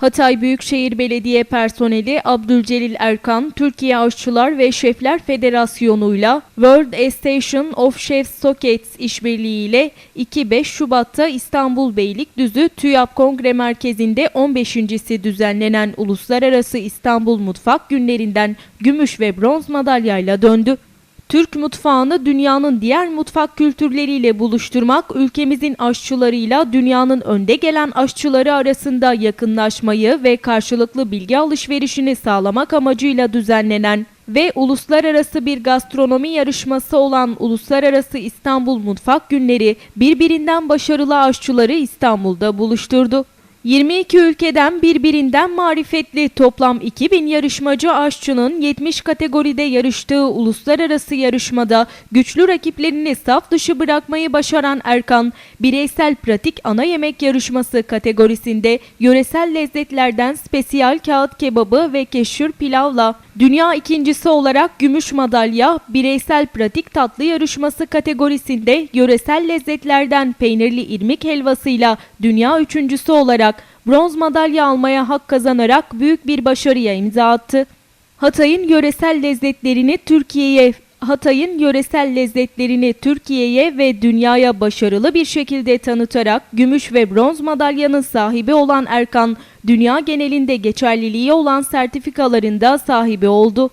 Hatay Büyükşehir Belediye personeli Abdülcelil Erkan, Türkiye Aşçılar ve Şefler Federasyonu'yla World Station of Chefs Sockets işbirliğiyle 2-5 Şubat'ta İstanbul Beylikdüzü TÜYAP Kongre Merkezi'nde 15.si düzenlenen Uluslararası İstanbul Mutfak Günlerinden gümüş ve bronz madalyayla döndü. Türk mutfağını dünyanın diğer mutfak kültürleriyle buluşturmak, ülkemizin aşçılarıyla dünyanın önde gelen aşçıları arasında yakınlaşmayı ve karşılıklı bilgi alışverişini sağlamak amacıyla düzenlenen ve uluslararası bir gastronomi yarışması olan Uluslararası İstanbul Mutfak Günleri birbirinden başarılı aşçıları İstanbul'da buluşturdu. 22 ülkeden birbirinden marifetli toplam 2000 yarışmacı aşçının 70 kategoride yarıştığı uluslararası yarışmada güçlü rakiplerini saf dışı bırakmayı başaran Erkan, bireysel pratik ana yemek yarışması kategorisinde yöresel lezzetlerden spesiyal kağıt kebabı ve keşür pilavla dünya ikincisi olarak gümüş madalya, bireysel pratik tatlı yarışması kategorisinde yöresel lezzetlerden peynirli irmik helvasıyla dünya üçüncüsü olarak bronz madalya almaya hak kazanarak büyük bir başarıya imza attı. Hatay'ın yöresel lezzetlerini Türkiye'ye Hatay'ın yöresel lezzetlerini Türkiye'ye ve dünyaya başarılı bir şekilde tanıtarak gümüş ve bronz madalyanın sahibi olan Erkan, dünya genelinde geçerliliği olan sertifikalarında sahibi oldu.